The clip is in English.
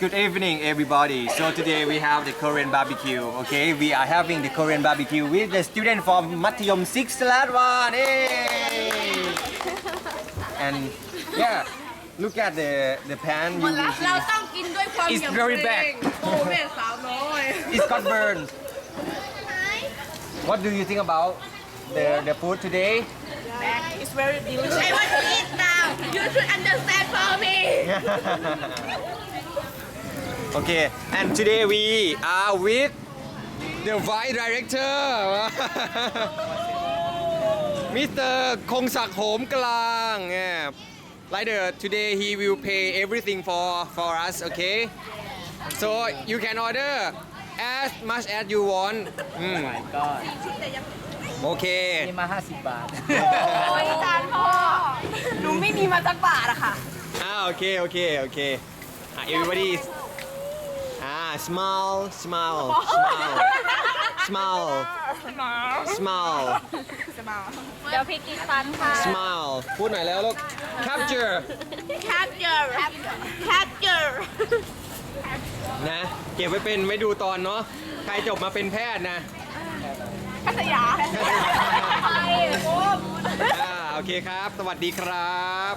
Good evening, everybody. So today we have the Korean barbecue. Okay, we are having the Korean barbecue with the student from Mathayom 6 Saladwan. Hey! And yeah, look at the the pan. You หมด will ละ see เราต้องกินด้วยความ It's ยำ very เกร bad งโอ้แม่สาวน้อย it's got burned. What do you think about the the food today? It's very delicious I want to eat now you should understand for me Okay, and today we are with the vice director, Mr. คงศักดิ์โหมกลาง Yeah. Like the today he will pay everything for for us, okay? So you can order as much as you want. Mm. ก็ Okay. นี่มา 50 บาท โอ้ยจานพ่อ หนูไม่มีมาสักบาทอะค่ะ Ah, okay, okay, okay. Ah, everybody, is- ah, smile, smile, smile, smile, smile, เดี๋ยวพี่กินฟันค่ะ smile. พูดหน่อยแล้วลูก capture capture capture นะ เก็บไว้เป็นไว้ดูตอนเนาะ ใครจบมาเป็นแพทย์นะพัทยาไปโอ้อ่าโอเคครับ สวัสดีครับ